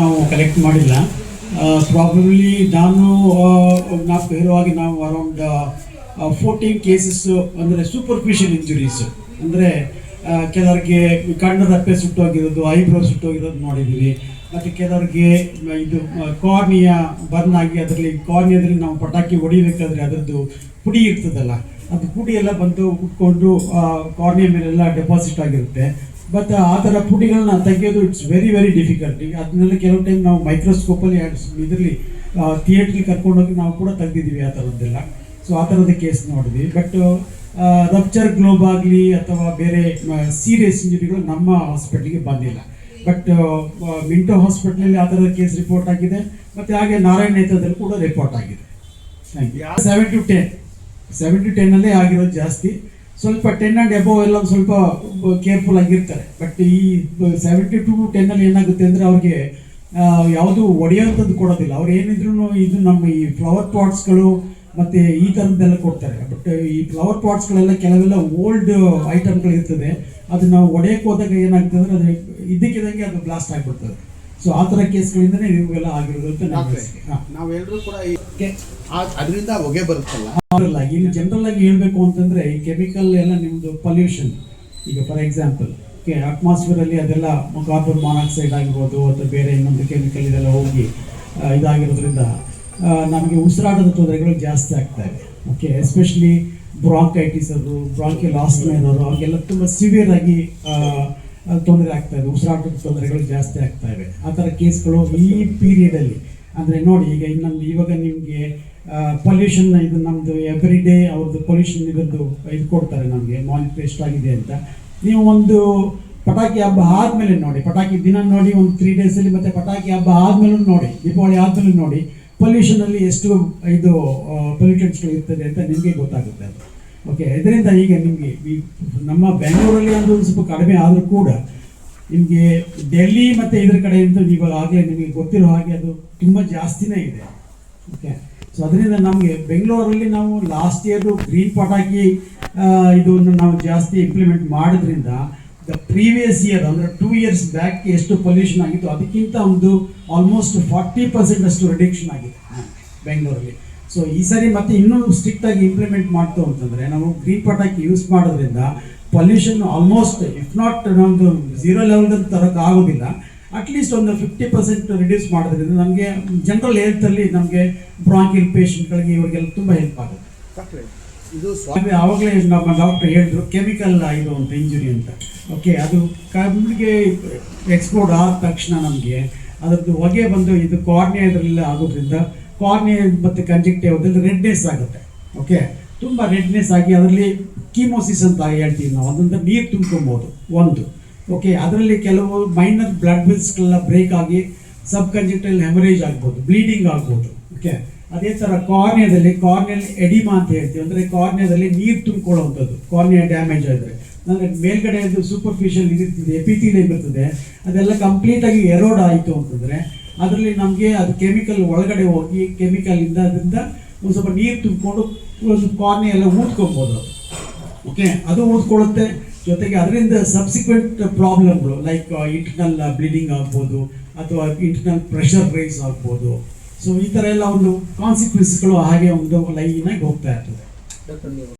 ನಾವು ಕಲೆಕ್ಟ್ ಮಾಡಿಲ್ಲ. ಪ್ರಾಬ್ಲಮ್ಲಿ ನಾನು ನಾವು ಹೇಳುವಾಗಿ ನಾವು ಅರೌಂಡ್ ಫೋರ್ಟೀನ್ ಕೇಸಸ್ ಅಂದರೆ ಸೂಪರ್ಫಿಷಿಯಲ್ ಇಂಜುರೀಸ್ ಅಂದರೆ ಕೆಲವರಿಗೆ ಕಣ್ಣು ರಪ್ಪೆ ಸುಟ್ಟೋಗಿರೋದು ಐಬ್ರೋ ಸುಟ್ಟೋಗಿರೋದು ನೋಡಿದ್ದೀವಿ ಮತ್ತು ಕೆಲವರಿಗೆ ಇದು ಕಾರ್ನಿಯ ಬರ್ನ್ ಆಗಿ ಅದರಲ್ಲಿ ಕಾರ್ನಿಯದಲ್ಲಿ ನಾವು ಪಟಾಕಿ ಹೊಡಿಬೇಕಾದ್ರೆ ಅದರದ್ದು ಪುಡಿ ಇರ್ತದಲ್ಲ, ಅದು ಪುಡಿ ಎಲ್ಲ ಬಂದು ಉಟ್ಕೊಂಡು ಕಾರ್ನಿಯ ಮೇಲೆಲ್ಲ ಡೆಪಾಸಿಟ್ ಆಗಿರುತ್ತೆ. ಬಟ್ ಆ ಥರ ಪುಡಿಗಳನ್ನ ತೆಗೆಯೋದು ಇಟ್ಸ್ ವೆರಿ ವೆರಿ ಡಿಫಿಕಲ್ಟ್ ಈಗ ಅದನ್ನೆಲ್ಲ ಕೆಲವು ಟೈಮ್ ನಾವು ಮೈಕ್ರೋಸ್ಕೋಪಲ್ಲಿ ಇದರಲ್ಲಿ ಥಿಯೇಟ್ರಿಗೆ ಕರ್ಕೊಂಡೋಗಿ ನಾವು ಕೂಡ ತೆಗ್ದಿದ್ದೀವಿ ಆ ಥರದ್ದೆಲ್ಲ. ಸೊ ಆ ಥರದ ಕೇಸ್ ನೋಡಿದ್ವಿ. ಬಟ್ ರಪ್ಚರ್ ಗ್ಲೋಬ್ ಆಗಲಿ ಅಥವಾ ಬೇರೆ ಸೀರಿಯಸ್ ಇಂಜುರಿಗಳು ನಮ್ಮ ಹಾಸ್ಪಿಟ್ಲಿಗೆ ಬಂದಿಲ್ಲ. ಬಟ್ ಮಿಂಟೋ ಹಾಸ್ಪಿಟ್ಲಲ್ಲಿ ಆ ಥರದ ಕೇಸ್ ರಿಪೋರ್ಟ್ ಆಗಿದೆ. ಮತ್ತು ಹಾಗೆ ನಾರಾಯಣ ನೇತ್ರದಲ್ಲಿ ಕೂಡ ರಿಪೋರ್ಟ್ ಆಗಿದೆ. Thank you seven to ten seven to ಟೆನ್ನಲ್ಲೇ ಆಗಿರೋದು ಜಾಸ್ತಿ. ಸ್ವಲ್ಪ ಟೆನ್ ಆ್ಯಂಡ್ ಎಬೋವ್ ಎಲ್ಲ ಸ್ವಲ್ಪ ಕೇರ್ಫುಲ್ ಆಗಿರ್ತಾರೆ. ಬಟ್ ಈ ಸೆವೆಂಟಿ ಟು ಟೆನ್ನಲ್ಲಿ ಏನಾಗುತ್ತೆ ಅಂದರೆ ಅವ್ರಿಗೆ ಯಾವುದು ಒಡೆಯೋಂಥದ್ದು ಕೊಡೋದಿಲ್ಲ. ಅವ್ರು ಏನಿದ್ರು ಇದು ನಮ್ಮ ಈ ಫ್ಲವರ್ ಪಾಟ್ಸ್ಗಳು ಮತ್ತು ಈ ಥರದ್ದೆಲ್ಲ ಕೊಡ್ತಾರೆ. ಬಟ್ ಈ ಫ್ಲವರ್ ಪಾಟ್ಸ್ಗಳೆಲ್ಲ ಕೆಲವೆಲ್ಲ ಓಲ್ಡ್ ಐಟಮ್ಗಳು ಇರ್ತದೆ ಅದು ನಾವು ಒಡೆಯಕ್ಕೆ ಹೋದಾಗ ಏನಾಗ್ತದೆ ಅಂದರೆ ಅದು ಇದ್ದಕ್ಕಿದ್ದಂಗೆ ಅದು ಬ್ಲಾಸ್ಟ್ ಆಗಿಬಿಡ್ತದೆ. ಸೊ ಆ ಥರ ಕೇಸ್ಗಳಿಂದನೇ ನಿಮಗೆಲ್ಲ ಆಗಿರೋದು ಅಂತ ನಾವೆಲ್ಲರೂ ಕೂಡ ಅದರಿಂದ ಹೊಗೆ ಬರುತ್ತಲ್ಲ. ಅವರಲ್ಲ ಇನ್ನು ಜನರಲ್ ಆಗಿ ಹೇಳಬೇಕು ಅಂತಂದ್ರೆ ಈ ಕೆಮಿಕಲ್ ಎಲ್ಲ ನಿಮ್ಮದು ಪೊಲ್ಯೂಷನ್ ಈಗ ಫಾರ್ ಎಕ್ಸಾಂಪಲ್ ಅಟ್ಮಾಸ್ಫಿಯರ್ ಅಲ್ಲಿ ಅದೆಲ್ಲ ಕಾರ್ಬನ್ ಮಾನಾಕ್ಸೈಡ್ ಆಗಿರ್ಬೋದು ಅಥವಾ ಬೇರೆ ಇನ್ನೊಂದು ಕೆಮಿಕಲ್ ಇದೆಲ್ಲ ಹೋಗಿ ಇದಾಗಿರೋದ್ರಿಂದ ನಮಗೆ ಉಸಿರಾಟದ ತೊಂದರೆಗಳು ಜಾಸ್ತಿ ಆಗ್ತಾ ಇದೆ. ಓಕೆ ಎಸ್ಪೆಷಲಿ ಬ್ರಾಂಕೈಟಿಸ್ ಅವರು ಬ್ರಾಂಕಿಯಲ್ ಆಸ್ಮೆ ಇರೋರು ಅವ್ರಿಗೆಲ್ಲ ತುಂಬ ಸಿವಿಯರ್ ಆಗಿ ತೊಂದರೆ ಆಗ್ತಾ ಇದೆ, ಉಸಿರಾಟದ ತೊಂದರೆಗಳು ಜಾಸ್ತಿ ಆಗ್ತಾ ಇವೆ. ಆ ಥರ ಕೇಸ್ಗಳು ಈ ಪೀರಿಯಡಲ್ಲಿ. ಅಂದರೆ ನೋಡಿ, ಈಗ ಇನ್ನೊಂದು ಇವಾಗ ನಿಮಗೆ ಪೊಲ್ಯೂಷನ್ ಇದು ನಮ್ಮದು ಎವ್ರಿ ಡೇ ಅವ್ರದ್ದು ಪೊಲ್ಯೂಷನ್ ಇದರದ್ದು ಇದು ಕೊಡ್ತಾರೆ ನಮಗೆ ಮಾನಿಟರ್ ಎಷ್ಟಾಗಿದೆ ಅಂತ. ನೀವು ಒಂದು ಪಟಾಕಿ ಹಬ್ಬ ಆದಮೇಲೆ ನೋಡಿ, ಪಟಾಕಿ ದಿನ ನೋಡಿ, ಒಂದು ತ್ರೀ ಡೇಸಲ್ಲಿ ಮತ್ತೆ ಪಟಾಕಿ ಹಬ್ಬ ಆದಮೇಲೆ ನೋಡಿ, ದೀಪಾವಳಿ ಆದಮೇಲೆ ನೋಡಿ ಪೊಲ್ಯೂಷನಲ್ಲಿ ಎಷ್ಟು ಇದು ಪೊಲ್ಯೂಟೆಂಟ್ಸ್ಗಳು ಇರ್ತದೆ ಅಂತ ನಿಮಗೆ ಗೊತ್ತಾಗುತ್ತೆ ಅದು. ಓಕೆ ಇದರಿಂದ ಈಗ ನಿಮಗೆ ನಮ್ಮ ಬೆಂಗಳೂರಲ್ಲಿ ಒಂದು ಸ್ವಲ್ಪ ಕಡಿಮೆ ಆದರೂ ಕೂಡ ನಿಮಗೆ ಡೆಲ್ಲಿ ಮತ್ತು ಇದ್ರ ಅಂತ ಇವಾಗ ಆಗಲೇ ನಿಮಗೆ ಗೊತ್ತಿರೋ ಹಾಗೆ ಅದು ತುಂಬ ಜಾಸ್ತಿನೇ ಇದೆ. ಓಕೆ ಸೊ ಅದರಿಂದ ನಮಗೆ ಬೆಂಗಳೂರಲ್ಲಿ ನಾವು ಲಾಸ್ಟ್ ಇಯರು ಗ್ರೀನ್ ಪಟಾಕಿ ಇದನ್ನು ನಾವು ಜಾಸ್ತಿ ಇಂಪ್ಲಿಮೆಂಟ್ ಮಾಡೋದ್ರಿಂದ ದ ಪ್ರೀವಿಯಸ್ ಇಯರ್ ಅಂದರೆ ಟೂ ಇಯರ್ಸ್ ಬ್ಯಾಕ್ ಎಷ್ಟು ಪೊಲ್ಯೂಷನ್ ಆಗಿತ್ತು, ಅದಕ್ಕಿಂತ ಒಂದು ಆಲ್ಮೋಸ್ಟ್ ಫಾರ್ಟಿ ಪರ್ಸೆಂಟ್ ಅಷ್ಟು ರಿಡಕ್ಷನ್ ಆಗಿದೆ ಬೆಂಗಳೂರಲ್ಲಿ ಸೊ ಈ ಸರಿ ಮತ್ತೆ ಇನ್ನೂ ಸ್ಟ್ರಿಕ್ಟ್ ಆಗಿ ಇಂಪ್ಲಿಮೆಂಟ್ ಮಾಡ್ತು ಅಂತಂದ್ರೆ ನಾವು ಗ್ರೀನ್ ಪಟಾಕಿ ಯೂಸ್ ಮಾಡೋದ್ರಿಂದ ಪೊಲ್ಯೂಷನ್ ಆಲ್ಮೋಸ್ಟ್ ಇಫ್ ನಾಟ್ ನಮ್ಮದು ಝೀರೋ ಲೆವೆಲ್ ತರಕ್ಕೆ ಆಗೋದಿಲ್ಲ. ಅಟ್ಲೀಸ್ಟ್ ಒಂದು ಫಿಫ್ಟಿ ಪರ್ಸೆಂಟ್ ರಿಡ್ಯೂಸ್ ಮಾಡೋದ್ರಿಂದ ನಮಗೆ ಜನರಲ್ ಹೆಲ್ತಲ್ಲಿ ನಮಗೆ ಬ್ರಾಂಕಿಲ್ ಪೇಷಂಟ್ಗಳಿಗೆ ಇವರಿಗೆಲ್ಲ ತುಂಬ ಹೆಲ್ಪ್ ಆಗುತ್ತೆ. ಇದು ಸ್ವಾಮಿ ಆವಾಗಲೇ ನಮ್ಮ ಡಾಕ್ಟರ್ ಹೇಳಿದ್ರು ಕೆಮಿಕಲ್ ಇದು ಅಂತ ಇಂಜುರಿ ಅಂತ. ಓಕೆ ಅದು ಕಣ್ಣಿಗೆ ಎಕ್ಸ್ಪ್ಲೋರ್ಡ್ ಆದ ತಕ್ಷಣ ನಮಗೆ ಅದರದ್ದು ಹೊಗೆ ಬಂದು ಇದು ಕಾರ್ನಿಯಾ ಇದರಲ್ಲ ಆಗೋದ್ರಿಂದ ಕಾರ್ನಿಯಾ ಮತ್ತು ಕಂಜಕ್ಟಿವ್ ಅದ್ರಲ್ಲಿ ರೆಡ್ನೆಸ್ ಆಗುತ್ತೆ. ಓಕೆ ತುಂಬ ರೆಡ್ನೆಸ್ ಆಗಿ ಅದರಲ್ಲಿ ಕೀಮೋಸಿಸ್ ಅಂತ ಹೇಳ್ತೀವಿ ನಾವು. ಅದರಿಂದ ನೀರು ತುಂಬ್ಕೊಬೋದು, ಒಂದು. ಓಕೆ ಅದರಲ್ಲಿ ಕೆಲವು ಮೈನರ್ ಬ್ಲಡ್ ವೆಲ್ಸ್ಗಳೆಲ್ಲ ಬ್ರೇಕ್ ಆಗಿ ಸಬ್ ಕಂಜೆಕ್ಟಲ್ ಹೆಮರೇಜ್ ಆಗ್ಬೋದು ಬ್ಲೀಡಿಂಗ್ ಆಗ್ಬೋದು. ಓಕೆ ಅದೇ ಥರ ಕಾರ್ನಿಯಾದಲ್ಲಿ ಕಾರ್ನಿಯಲ್ಲಿ ಎಡಿಮಾ ಅಂತ ಹೇಳ್ತೀವಿ. ಅಂದರೆ ಕಾರ್ನಿಯಾದಲ್ಲಿ ನೀರು ತುಂಬಿಕೊಳ್ಳುವಂಥದ್ದು ಕಾರ್ನಿಯಾ ಡ್ಯಾಮೇಜ್ ಆದರೆ. ಅಂದರೆ ಮೇಲ್ಗಡೆ ಸೂಪರ್ಫಿಷಿಯಲ್ ಇದಿರ್ತದೆ ಎಪಿಥಿಲಿಯಂ ಇರ್ತದೆ. ಅದೆಲ್ಲ ಕಂಪ್ಲೀಟಾಗಿ ಎರೋಡ್ ಆಯಿತು ಅಂತಂದರೆ ಅದರಲ್ಲಿ ನಮಗೆ ಅದು ಕೆಮಿಕಲ್ ಒಳಗಡೆ ಹೋಗಿ ಕೆಮಿಕಲ್ ಇಂದ ಅದರಿಂದ ಒಂದು ಸ್ವಲ್ಪ ನೀರು ತುಂಬಿಕೊಂಡು ಒಂದು ಕಾರ್ನೆ ಎಲ್ಲ ಊದ್ಕೊಬೋದು ಓಕೆ ಅದು ಊದ್ಕೊಳ್ಳುತ್ತೆ. ಜೊತೆಗೆ ಅದರಿಂದ ಸಬ್ಸಿಕ್ವೆಂಟ್ ಪ್ರಾಬ್ಲಮ್ಗಳು ಲೈಕ್ ಇಂಟರ್ನಲ್ ಬ್ಲೀಡಿಂಗ್ ಆಗ್ಬೋದು, ಅಥವಾ ಇಂಟರ್ನಲ್ ಪ್ರೆಷರ್ ರೈಸ್ ಆಗ್ಬೋದು. ಸೊ ಈ ಥರ ಎಲ್ಲ ಒಂದು ಕಾನ್ಸಿಕ್ವೆನ್ಸ್ಗಳು ಹಾಗೆ ಒಂದು ಲೈನಾಗಿ ಹೋಗ್ತಾ ಇರ್ತದೆ.